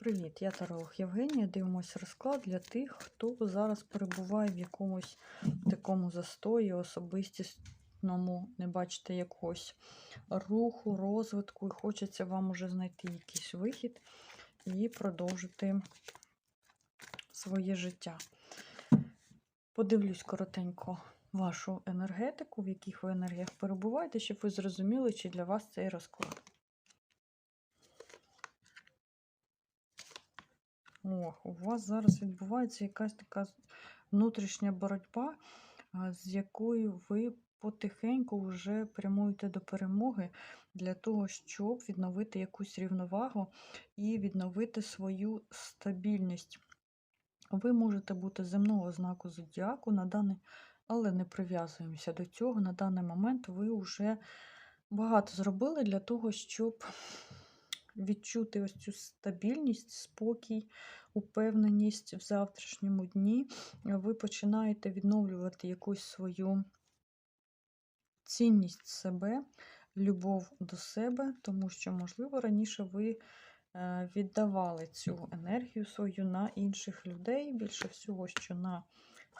Привіт, я таролог Євгенія. Дивимося розклад для тих, хто зараз перебуває в якомусь такому застої, особистісному, не бачите якогось руху, розвитку, і хочеться вам уже знайти якийсь вихід і продовжити своє життя. Подивлюсь коротенько вашу енергетику, в яких ви енергіях перебуваєте, щоб ви зрозуміли, чи для вас цей розклад. Ох, у вас зараз відбувається якась така внутрішня боротьба, з якою ви потихеньку вже прямуєте до перемоги для того, щоб відновити якусь рівновагу і відновити свою стабільність. Ви можете бути земного знаку зодіаку на даний, але не прив'язуємося до цього. На даний момент ви вже багато зробили для того, щоб відчути ось цю стабільність, спокій, упевненість в завтрашньому дні. Ви починаєте відновлювати якусь свою цінність себе, любов до себе, тому що, можливо, раніше ви е, віддавали цю енергію свою на інших людей, більше всього, що на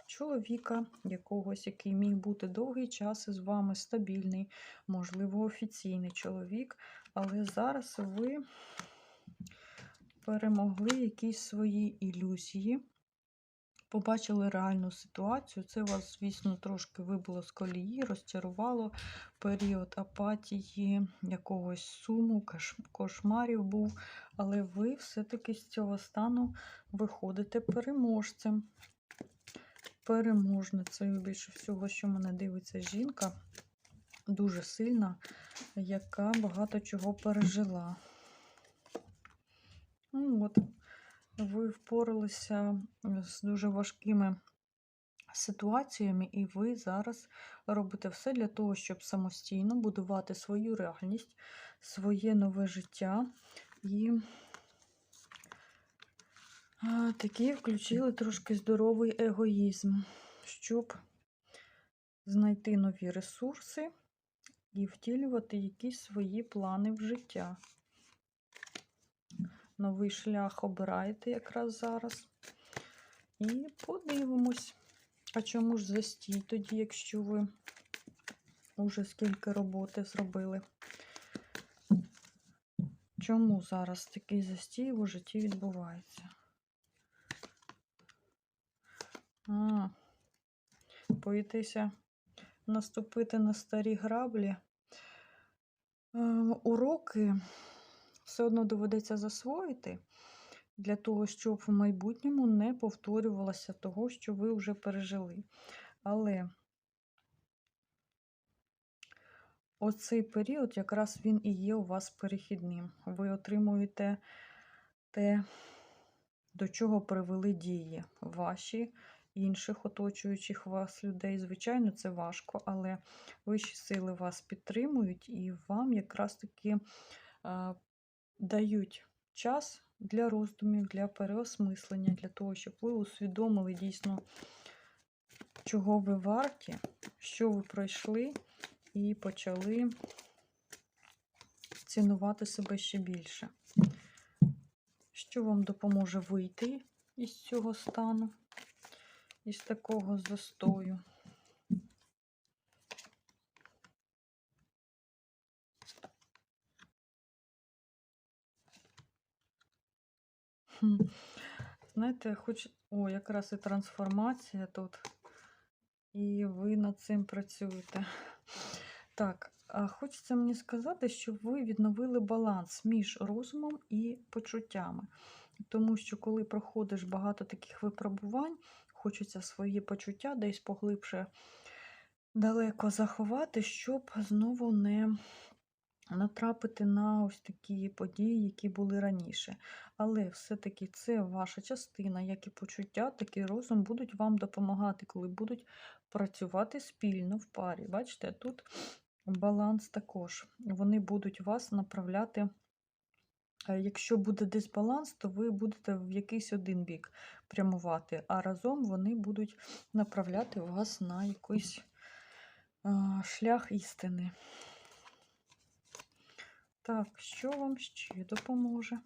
чоловіка якогось, який міг бути довгий час із вами стабільний, можливо, офіційний чоловік, але зараз ви перемогли якісь свої ілюзії, побачили реальну ситуацію. Це вас, звісно, трошки вибило з колії, розчарувало період апатії, якогось суму, кошмарів був. Але ви все-таки з цього стану виходите переможцем. Переможницею більше всього, що мене дивиться жінка, дуже сильна, яка багато чого пережила. Ну, от, ви впоралися з дуже важкими ситуаціями, і ви зараз робите все для того, щоб самостійно будувати свою реальність, своє нове життя. І такі включили трошки здоровий егоїзм, щоб знайти нові ресурси і втілювати якісь свої плани в життя. Новий шлях обираєте якраз зараз. І подивимось. А чому ж застій тоді, якщо ви уже скільки роботи зробили? Чому зараз такий застій у житті відбувається? А, боїтеся наступити на старі граблі. Е, Уроки все одно доведеться засвоїти для того, щоб в майбутньому не повторювалося того, що ви вже пережили. Але оцей період якраз він і є у вас перехідним. Ви отримуєте те, до чого привели дії ваші, інших оточуючих вас людей. Звичайно, це важко, але вищі сили вас підтримують і вам якраз таки дають час для роздумів, для переосмислення, для того, щоб ви усвідомили дійсно, чого ви варті, що ви пройшли, і почали цінувати себе ще більше. Що вам допоможе вийти із цього стану, із такого застою? Знаєте, хоч. О, якраз і трансформація тут. І ви над цим працюєте. Так, хочеться мені сказати, що ви відновили баланс між розумом і почуттями. Тому що, коли проходиш багато таких випробувань, хочеться свої почуття десь поглибше далеко заховати, щоб знову не натрапити на ось такі події, які були раніше. Але все-таки це ваша частина, як і почуття, так і розум будуть вам допомагати, коли будуть працювати спільно в парі. Бачите, тут баланс також. Вони будуть вас направляти. Е, якщо буде дисбаланс, то ви будете в якийсь один бік прямувати, а разом вони будуть направляти вас на якийсь шлях істини. Так, що вам ще допоможе?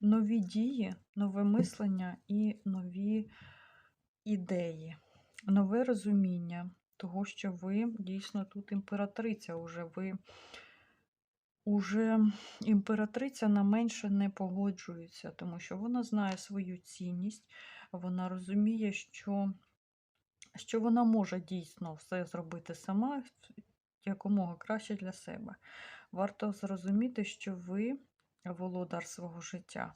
Нові дії, нове мислення і нові ідеї, нове розуміння того, що ви дійсно тут імператриця уже ви. Уже імператриця на менше не погоджується, тому що вона знає свою цінність, вона розуміє, що, що вона може дійсно все зробити сама якомога краще для себе. Варто зрозуміти, що ви володар свого життя.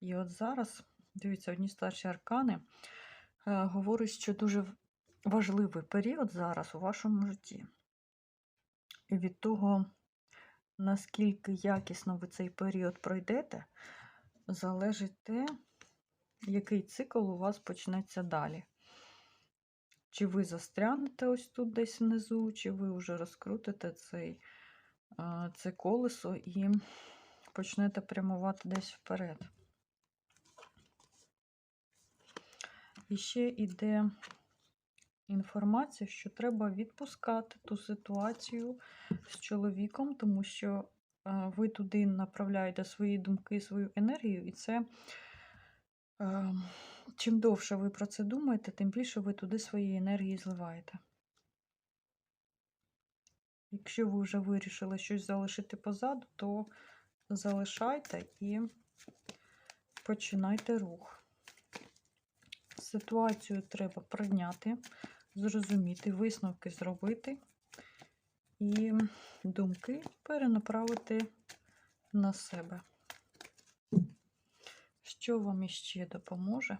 І от зараз, дивіться, одні старші аркани е, говорять, що дуже важливий період зараз у вашому житті. І від того, наскільки якісно ви цей період пройдете, залежить те, який цикл у вас почнеться далі. Чи ви застрянете ось тут десь внизу, чи ви вже розкрутите цей, це колесо і почнете прямувати десь вперед. І ще йде інформація, що треба відпускати ту ситуацію з чоловіком, тому що е, ви туди направляєте свої думки, свою енергію, і це е, чим довше ви про це думаєте, тим більше ви туди свої енергії зливаєте. Якщо ви вже вирішили щось залишити позаду, то залишайте і починайте рух. Ситуацію треба прийняти, зрозуміти, висновки зробити і думки перенаправити на себе. Що вам іще допоможе?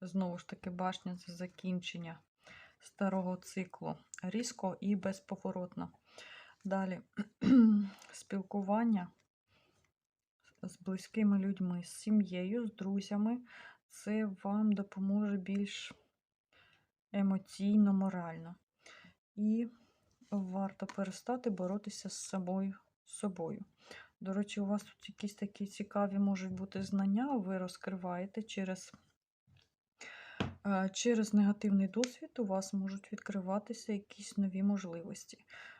Знову ж таки, башня це закінчення старого циклу. Різко і безповоротно. Далі спілкування з близькими людьми, з сім'єю, з друзями. Це вам допоможе більш емоційно, морально. І варто перестати боротися з собою. з собою. До речі, у вас тут якісь такі цікаві можуть бути знання, ви розкриваєте через Через негативний досвід у вас можуть відкриватися якісь нові можливості.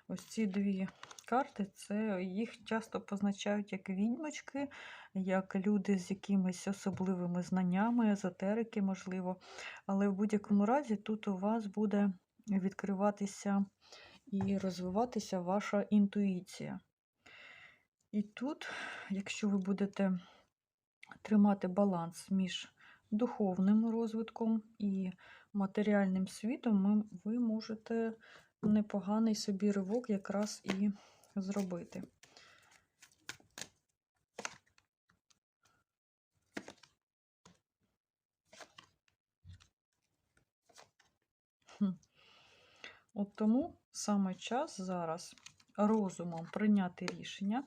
Ось ці дві карти, це їх часто позначають як відьмочки, як люди з якимись особливими знаннями, езотерики, можливо. Але в будь-якому разі тут у вас буде відкриватися і розвиватися ваша інтуїція. І тут, якщо ви будете тримати баланс між духовним розвитком і матеріальним світом, ви можете непоганий собі ривок якраз і зробити. От тому саме час зараз розумом прийняти рішення,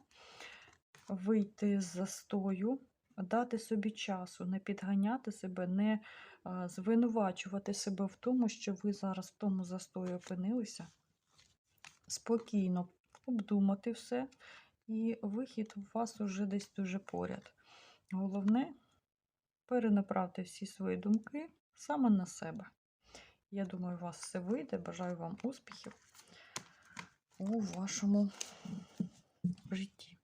вийти з застою, дати собі часу, не підганяти себе, не звинувачувати себе в тому, що ви зараз в тому застої опинилися. Спокійно обдумати все, і вихід у вас уже десь дуже поряд. Головне перенаправте всі свої думки саме на себе. Я думаю, у вас все вийде. Бажаю вам успіхів у вашому житті.